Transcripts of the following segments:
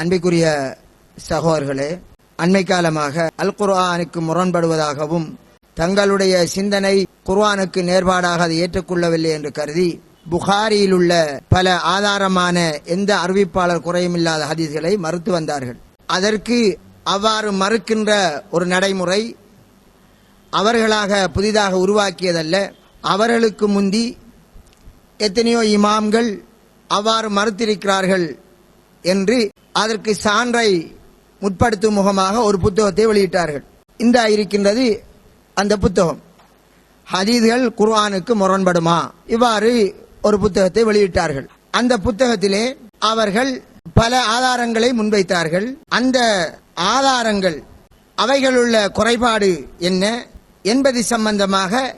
அன்பிற்குரிய சகோதரர்களே அண்மை காலமாக அல் குர்ஆனுக்கு முரண்படுவதாகவும் தங்களுடைய சிந்தனை குர்ஆனுக்கு நேர்பாடாக அதை ஏற்றுக்கொள்ளவில்லை என்று கருதி புகாரியில் உள்ள பல ஆதாரமான எந்த அறிவிப்பாளர் குறையுமில்லாத ஹதீஸ்களை மறுத்து வந்தார்கள். அதற்கு அவ்வாறு மறுக்கின்ற ஒரு நடைமுறை அவர்களாக புதிதாக உருவாக்கியதல்ல. அவர்களுக்கு முந்தி எத்தனையோ இமாம்கள் அவ்வாறு மறுத்திருக்கிறார்கள் என்று அதற்கு சான்றை முற்படுத்தும் முகமாக ஒரு புத்தகத்தை வெளியிட்டார்கள். இந்த இருக்கின்றது அந்த புத்தகம். ஹதீதுகள் குர்ஆனுக்கு முரண்படுமா? இவ்வாறு ஒரு புத்தகத்தை வெளியிட்டார்கள். அந்த புத்தகத்திலே அவர்கள் பல ஆதாரங்களை முன்வைத்தார்கள். அந்த ஆதாரங்கள் அவைகளுள்ள குறைபாடு என்ன? என்பது சம்பந்தமாக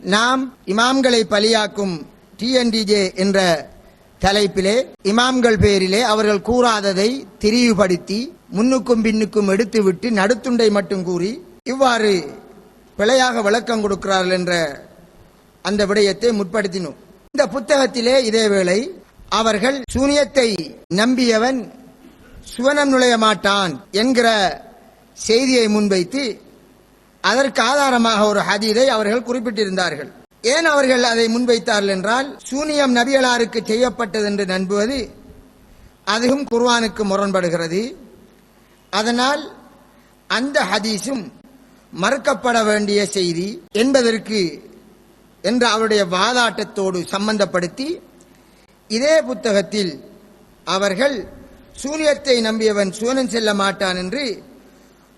நாம் இமாம்களை பலியாக்கும் டிஎன்டிஜே என்ற தலைப்பிலே இமாம்கள் பேரிலே அவர்கள் கூறாததை திரிவுபடுத்தி முன்னுக்கும் பின்னுக்கும் எடுத்துவிட்டு நடுத்துண்டை மட்டும் கூறி இவ்வாறு பிழையாக விளக்கம் கொடுக்கிறார்கள் என்ற அந்த விடயத்தை முற்படுத்தினோம். இந்த புத்தகத்திலே இதேவேளை அவர்கள் சூனியத்தை நம்பியவன் சுவனம் நுழைய மாட்டான் என்கிற செய்தியை முன்வைத்து அதற்கு ஆதாரமாக ஒரு ஹதீதை அவர்கள் குறிப்பிட்டிருந்தார்கள். ஏன் அவர்கள் அதை முன்வைத்தார்கள் என்றால் சூனியம் நபியலாருக்கு செய்யப்பட்டது என்று நம்புவது அதுவும் குர்வானுக்கு முரண்படுகிறது. அதனால் அந்த ஹதீஸும் மறுக்கப்பட வேண்டிய செய்தி என்பதற்கு என்ற அவருடைய வாதாட்டத்தோடு சம்பந்தப்படுத்தி இதே புத்தகத்தில் அவர்கள் சூனியத்தை நம்பியவன் சூனன் செல்ல மாட்டான் என்று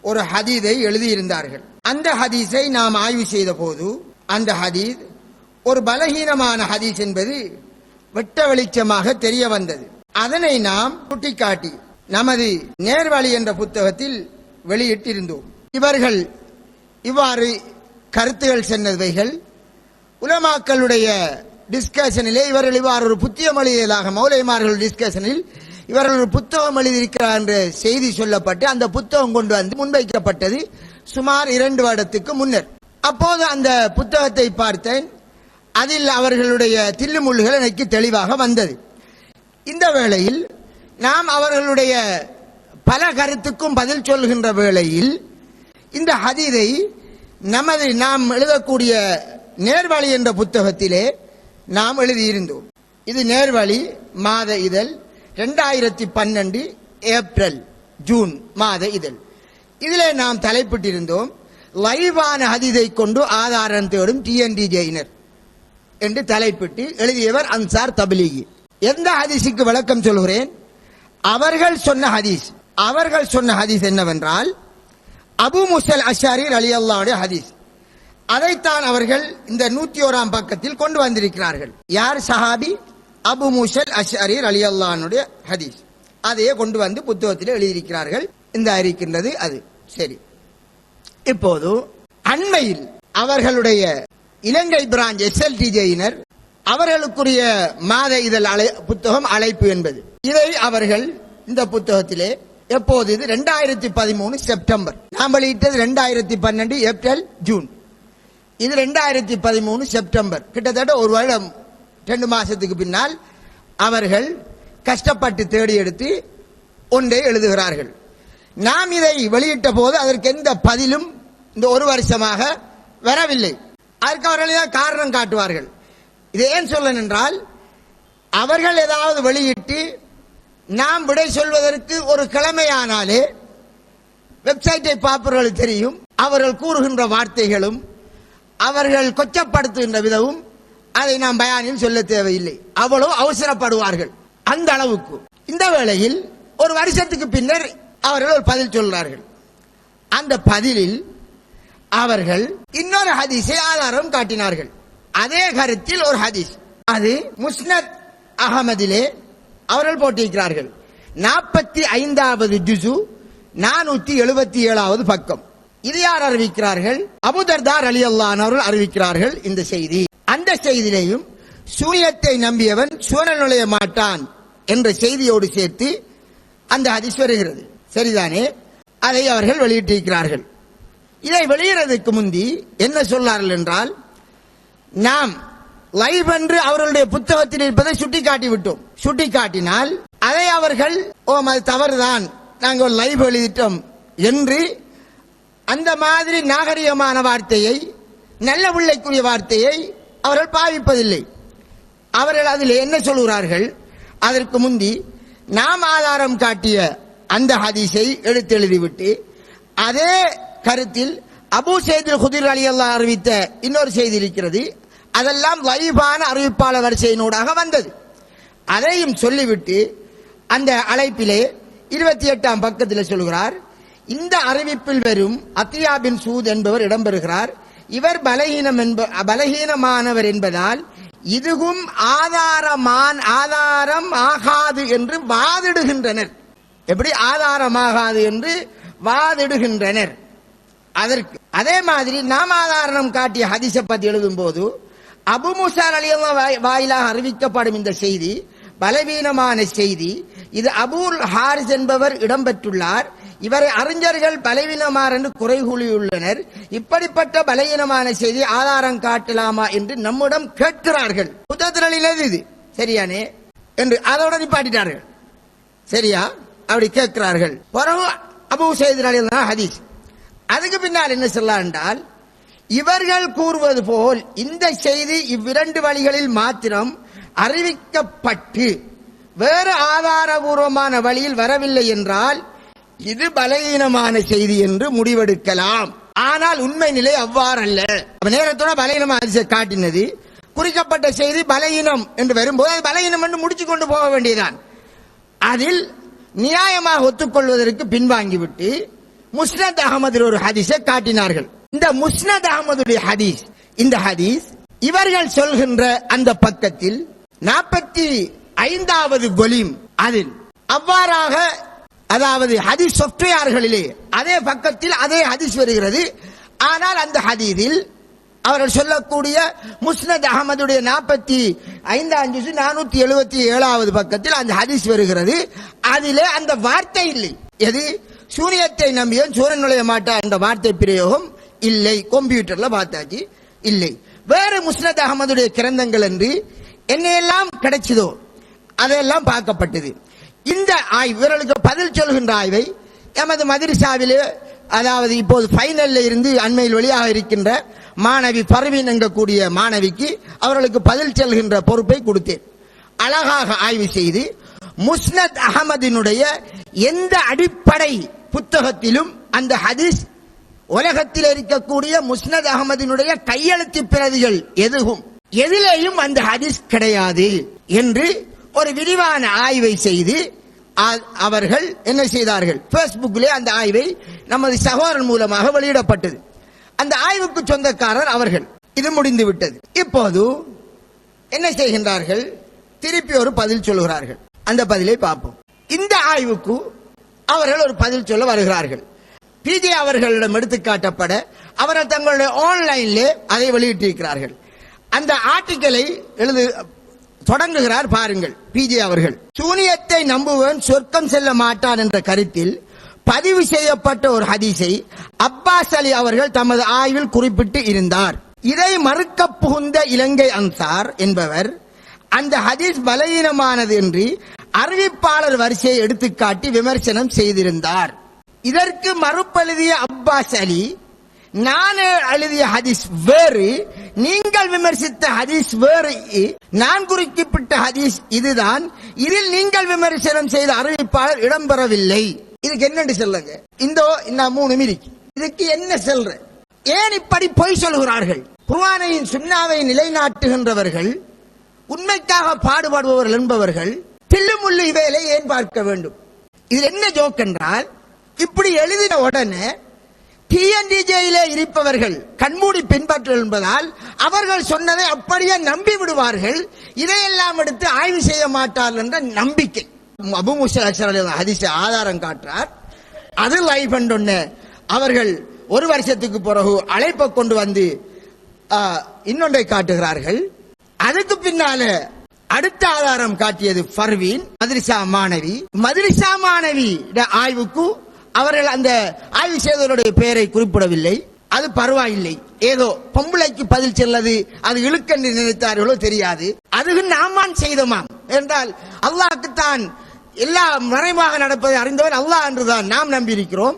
ஒரு ஹதீதை எழுதியிருந்தார்கள். அந்த ஹதீஸை நாம் ஆய்வு செய்த போது அந்த ஹதீஸ் ஒரு பலகீனமான ஹதீஸ் என்பது வெட்ட வெளிச்சமாக தெரிய வந்தது. அதனை நாம் சுட்டிக்காட்டி நமது நேர்வழி என்ற புத்தகத்தில் வெளியிட்டிருந்தோம். இவர்கள் இவ்வாறு கருத்துகள் சென்றவைகள் உலமாக்களுடைய டிஸ்கஷனிலே இவர்கள் இவ்வாறு ஒரு புத்தியம் எழுதியதாக மௌலைமார்கள் டிஸ்கஷனில் இவர்கள் ஒரு புத்தகம் எழுதியிருக்கிறார் என்ற செய்தி சொல்லப்பட்டு அந்த புத்தகம் கொண்டு வந்து முன்வைக்கப்பட்டது சுமார் இரண்டு வருடத்துக்கு முன்னர். அப்போது அந்த புத்தகத்தை பார்த்தேன். அதில் அவர்களுடைய தில்லுமுள்ளுகள் எனக்கு தெளிவாக வந்தது. இந்த வேளையில் நாம் அவர்களுடைய பல கருத்துக்கும் பதில் சொல்கின்ற வேளையில் இந்த ஹதீதை நமது நாம் எழுதக்கூடிய நேர்வழி என்ற புத்தகத்திலே நாம் எழுதியிருந்தோம். இது நேர்வழி மாத இதழ் ரெண்டாயிரத்தி பன்னெண்டு ஏப்ரல் ஜூன் மாத இதழ். இதிலே நாம் தலைப்பிட்டிருந்தோம் லைவான ஹதீதை கொண்டு ஆதாரம் தேடும் டிஎன்டி ஜெயினர். என்று தலைப்பிட்டு எழுதியவர் அன்சார் தபிலீகி. எந்த ஹதீஸுக்கு விளக்கம் சொல்கிறேன்? அவர்கள் சொன்ன ஹதீஸ். அவர்கள் சொன்ன ஹதீஸ் என்னவென்றால் அபு முசல் அஷாரி அலி அல்லாவுடைய ஹதீஸ். அதைத்தான் அவர்கள் இந்த நூத்தி ஓராம் பக்கத்தில் கொண்டு வந்திருக்கிறார்கள். யார் சஹாபி? அபு முசல் அஷாரி அலி அல்லானுடைய ஹதீஸ். அதையே கொண்டு வந்து புத்தகத்தில் எழுதியிருக்கிறார்கள். இந்த இருக்கின்றது அது. சரி. இப்போது அண்மையில் அவர்களுடைய இலங்கை பிரான்ச் எஸ்எல்டிஜேயினர் அவர்களுக்குரிய மாத இதழ் அலை புத்தகம் அழைப்பு என்பது. இதை அவர்கள் இந்த புத்தகத்திலே எப்போது இது? ரெண்டாயிரத்தி பதிமூணு செப்டம்பர். நாம் வெளியிட்டது ரெண்டாயிரத்தி பன்னெண்டு ஏப்ரல் ஜூன். இது ரெண்டாயிரத்தி பதிமூணு செப்டம்பர். கிட்டத்தட்ட ஒரு வருடம் ரெண்டு மாசத்துக்கு பின்னால் அவர்கள் கஷ்டப்பட்டு தேடி எடுத்து ஒன்றை எழுதுகிறார்கள். நாம் இதை வெளியிட்ட போது அதற்கு எந்த பதிலும் இந்த ஒரு வருஷமாக வரவில்லை. அதற்கு அவர்கள் தான் காரணம் காட்டுவார்கள். இது ஏன் சொல்ல என்றால் அவர்கள் ஏதாவது வெளியிட்டு நாம் விடை சொல்வதற்கு ஒரு கிழமையானாலே வெப்சைட்டை பார்ப்பவர்கள் தெரியும் அவர்கள் கூறுகின்ற வார்த்தைகளும் அவர்கள் கொச்சப்படுத்துகின்ற விதமும் அதை நாம் பயானில் சொல்ல தேவையில்லை. அவ்வளவு அவசரப்படுவார்கள். அந்த அளவுக்கு. இந்த வேளையில் ஒரு வருஷத்துக்கு பின்னர் அவர்கள் ஒரு பதில் சொல்றார்கள் அந்த பதிலில் அவர்கள் இன்னொரு ஹதீஸை ஆதாரம் காட்டினார்கள். அதே கருத்தில் ஒரு ஹதீஸ். அது முஸ்னத் அகமதிலே அவர்கள் போட்டிருக்கிறார்கள். நாற்பத்தி ஐந்தாவது ஜுசு நானூத்தி எழுபத்தி ஏழாவது பக்கம். இது யார் அறிவிக்கிறார்கள்? அபுதர்தார் அலி அல்லான் அவர்கள் அறிவிக்கிறார்கள் இந்த செய்தி. அந்த செய்தியிலையும் சூரியத்தை நம்பியவன் சூழல் நுழைய மாட்டான் என்ற செய்தியோடு சேர்த்து அந்த ஹதீஸ் வருகிறது. சரிதானே? அதை அவர்கள் வெளியிட்டிருக்கிறார்கள். இதை வெளியிடுறதுக்கு முந்தி என்ன சொன்னார்கள் என்றால் நாம் லைவ் என்று அவர்களுடைய புத்தகத்தில் இருப்பதை சுட்டிக்காட்டி விட்டோம். சுட்டிக்காட்டினால் அதை அவர்கள் ஓம் அது தவறுதான். நாங்கள் ஒரு லைவ் எழுதிட்டோம் என்று அந்த மாதிரி நாகரிகமான வார்த்தையை நல்ல உள்ளைக்குரிய வார்த்தையை அவர்கள் பாவிப்பதில்லை. அவர்கள் அதில் என்ன சொல்கிறார்கள் அதற்கு முந்தி நாம் ஆதாரம் காட்டிய அந்த ஹதீஸை எடுத்து எழுதிவிட்டு அதே கருத்தில் அபு செய்தில் குதிர் அலி அல்லா அறிவித்த இன்னொரு செய்தி இருக்கிறது. அதெல்லாம் லைவான அறிவிப்பாளர் வரிசையினூடாக வந்தது. அதையும் சொல்லிவிட்டு அந்த அழைப்பிலே இருபத்தி எட்டாம் பக்கத்தில் சொல்கிறார் இந்த அறிவிப்பில் வரும் அத்தியா பின் சூத் என்பவர் இடம்பெறுகிறார். இவர் பலகீனம் என்ப பலகீனமானவர் என்பதால் இதுவும் ஆதாரமான் ஆதாரம் ஆகாது என்று வாதிடுகின்றனர். எப்படி? ஆதாரமாகாது என்று வாதிடுகின்றனர். அதற்கு அதே மாதிரி நாம் காட்டிய ஹதீஸை பத்தி எழுதும் போது அபு முசார் அலி வாயிலாக அறிவிக்கப்படும் இந்த செய்தி பலவீனமான செய்தி. இது அபூல் ஹாரிஸ் என்பவர் இடம்பெற்றுள்ளார். இவரை அறிஞர்கள் பலவீனமார் என்று குறை கூறியுள்ளனர் இப்படிப்பட்ட பலவீனமான செய்தி ஆதாரம் காட்டலாமா என்று நம்மிடம் கேட்கிறார்கள். புத்தகத்தில் இது. சரியானே? என்று அதோட நிப்பாட்டிட்டார்கள். சரியா? அப்படி கேட்கிறார்கள். பிறகு அபு செய்தி ஹதீஸ். அதுக்கு பின்னால் என்ன சொல்லலாம் என்றால் இவர்கள் கூறுவது போல் இந்த செய்தி இவ்விரண்டு வழிகளில் மாத்திரம் அறிவிக்கப்பட்டு வேறு ஆதாரபூர்வமான வழியில் வரவில்லை என்றால் இது பலகீனமான செய்தி என்று முடிவெடுக்கலாம். ஆனால் உண்மை நிலை அவ்வாறல்ல. நேரத்தோட பலகீனமான ஹதீஸை காட்டினது. குறிக்கப்பட்ட செய்தி பலகீனம் என்று வரும்போது அது பலகீனம் என்று முடிச்சு கொண்டு போக வேண்டியதான் அதில் நியாயமாக ஒத்துக்கொள்வதற்கு பின்வாங்கிவிட்டு முஸ்னத் அகமது ஒரு ஹதீஸை காட்டினார்கள். இந்த முஸ்னத் அகமதுடைய ஹதீஸ் இந்த ஹதீஸ் இவர்கள் சொல்கின்ற அந்த பக்கத்தில் நாற்பத்தி ஐந்தாவது கொலிம் அதில் அவ்வாறாக அதாவது ஹதீஸ் சொஃப்ட்வேர்களிலே அதே பக்கத்தில் அதே ஹதீஸ் வருகிறது. ஆனால் அந்த ஹதீஸில் அவர்கள் சொல்லக்கூடிய முஸ்னத் அகமதுடைய நாற்பத்தி ஐந்தாம் ஜுசு நானூத்தி எழுபத்தி ஏழாவது பக்கத்தில் அந்த ஹதீஸ் வருகிறது. அதிலே அந்த வார்த்தை இல்லை. எது? சூரியத்தை நம்பியும் சூரியன் நுழைய மாட்டார் என்ற வார்த்தை பிரயோகம் இல்லை. கம்ப்யூட்டர்ல பார்த்தாச்சு. இல்லை. வேறு முஸ்னத் அகமதுடைய கிரந்தங்கள் என்று என்னையெல்லாம் கிடைச்சதோ அதெல்லாம் பார்க்கப்பட்டது. இந்த ஆய்வு இவர்களுக்கு பதில் சொல்கின்ற ஆய்வை எமது மதிரிசாவிலே அதாவது இப்போது ஃபைனல்ல இருந்து அண்மையில் வெளியாக இருக்கின்ற மாணவி பர்வீன் என்கக்கூடிய மாணவிக்கு அவர்களுக்கு பதில் செல்கின்ற பொறுப்பை கொடுத்தேன். அழகாக ஆய்வு செய்து முஸ்னத் அகமதினுடைய எந்த அடிப்படை புத்தகத்திலும் அந்த ஹதீஸ் உலகத்தில் இருக்கக்கூடிய முஸ்னத் அகமதினுடைய கையெழுத்து பிரதிகள் எதுவும்? எதிலேயும் அந்த ஹதீஸ் கிடையாது என்று ஒரு விரிவான ஆய்வை செய்து அவர்கள் என்ன செய்தார்கள்? பேஸ்புக்கிலே அந்த ஆய்வை நமது சகோதரன் மூலமாக வெளியிடப்பட்டது. அந்த ஆய்வுக்கு சொந்தக்காரர் அவர்கள். இது முடிந்து விட்டது. இப்போது என்ன செய்கின்றார்கள்? திருப்பி ஒரு பதில் சொல்கிறார்கள். அந்த பதிலை பார்ப்போம். இந்த ஆய்வுக்கு அவர்கள் ஒரு பதில் சொல்ல வருகிறார்கள். பிஜே அவர்களிடம் எடுத்துக்காட்டப்பட அவர்கள் தங்களுடைய ஆன்லைனிலே அதை வெளியிட்டிருக்கிறார்கள். அந்த ஆர்டிக்கலை எழுது தொடங்குகிறார் பாருங்கள் பிஜே அவர்கள். சூனியத்தை நம்புவன் சொர்க்கம் செல்ல மாட்டான் என்ற கருத்தில் பதிவு செய்யப்பட்ட ஒரு ஹதீஸை அப்பாஸ் அலி அவர்கள் தமது ஆய்வில் குறிப்பிட்டு இருந்தார். இதை மறுக்க புகுந்த இலங்கை அன்சார் என்பவர் அந்த ஹதீஸ் பலவீனமானது என்று அறிவிப்பாளர் வரிசையை எடுத்துக்காட்டி விமர்சனம் செய்திருந்தார். இதற்கு மறுப்பெழுதிய அப்பாஸ் அலி நான் எழுதிய ஹதீஸ் வேறு நீங்கள் விமர்சித்த ஹதீஸ் வேறு நான் குறிப்பிட்ட ஹதீஸ் இதுதான் இதில் நீங்கள் விமர்சனம் செய்த அறிவிப்பாளர் இடம்பெறவில்லை. இதுக்கு என்னன்னு சொல்லுங்க? இந்த இந்த மூணு மிரிக்கு இதுக்கு என்ன சொல்ற? ஏன் இப்படி பொய் சொல்கிறார்கள்? குர்வானையின் சுண்ணாவை நிலைநாட்டுகின்றவர்கள் உண்மைக்காக பாடுபடுபவர்கள் என்பவர்கள் பில்லு முள்ளு இவையில ஏன் பார்க்க வேண்டும்? இது என்ன ஜோக் என்றால் இப்படி எழுதின உடனே டிஎன்டிஜேயிலே இருப்பவர்கள் கண்மூடி பின்பற்ற என்பதால் அவர்கள் சொன்னதை அப்படியே நம்பி விடுவார்கள். இதையெல்லாம் எடுத்து ஆய்வு செய்ய மாட்டார்கள் என்ற நம்பிக்கை. அபு முசல் ஹதீஸை ஆதாரம் காட்டுறார். அது லைஃப் ஒன்று அவர்கள் ஒரு வருஷத்துக்கு பிறகு அழைப்பை கொண்டு வந்து இன்னொன்றை காட்டுகிறார்கள். அதுக்கு பின்னால அடுத்த ஆதாரம் காட்டியது பர்வீன் மதுரிசா மாணவி. மதுரிசா மாணவி ஆய்வுக்கு அவர்கள் அந்த ஆய்வு செய்தவருடைய பெயரை குறிப்பிடவில்லை. அது பரவாயில்லை. ஏதோ பொம்பளைக்கு பதில் செல்லது அது இழுக்கென்று நினைத்தார்களோ தெரியாது. அதுக்கு நாமான் செய்தோமாம். என்றால் அல்லாஹுக்குத்தான் எல்லா மறைமுக நடப்பதை அறிந்தவன் அல்லாஹ் என்றுதான் நாம் நம்பியிருக்கிறோம்.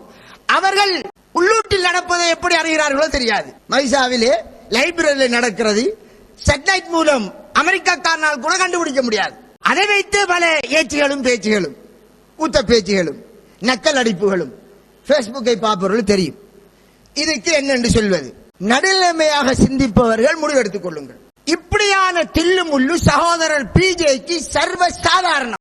அவர்கள் உள்ளூட்டில் நடப்பதை எப்படி அறிகிறார்களோ தெரியாது. மைசாவிலே லைப்ரரியில் நடக்கிறது. சேட்டலைட் மூலம் அமெரிக்காக்காரனால் கூட கண்டுபிடிக்க முடியாது. அதை வைத்து பல ஏச்சுகளும் பேச்சுகளும் கூத்த பேச்சுகளும் நக்கல் அடிப்புகளும் பேஸ்புக்கை பார்ப்பவர்கள் தெரியும். இதுக்கு என்னென்று சொல்வது? நடுநிலைமையாக சிந்திப்பவர்கள் முடிவெடுத்துக் கொள்ளுங்கள். இப்படியான தில்லு முள்ளு சகோதரர் பிஜேக்கு சர்வ சாதாரணம்.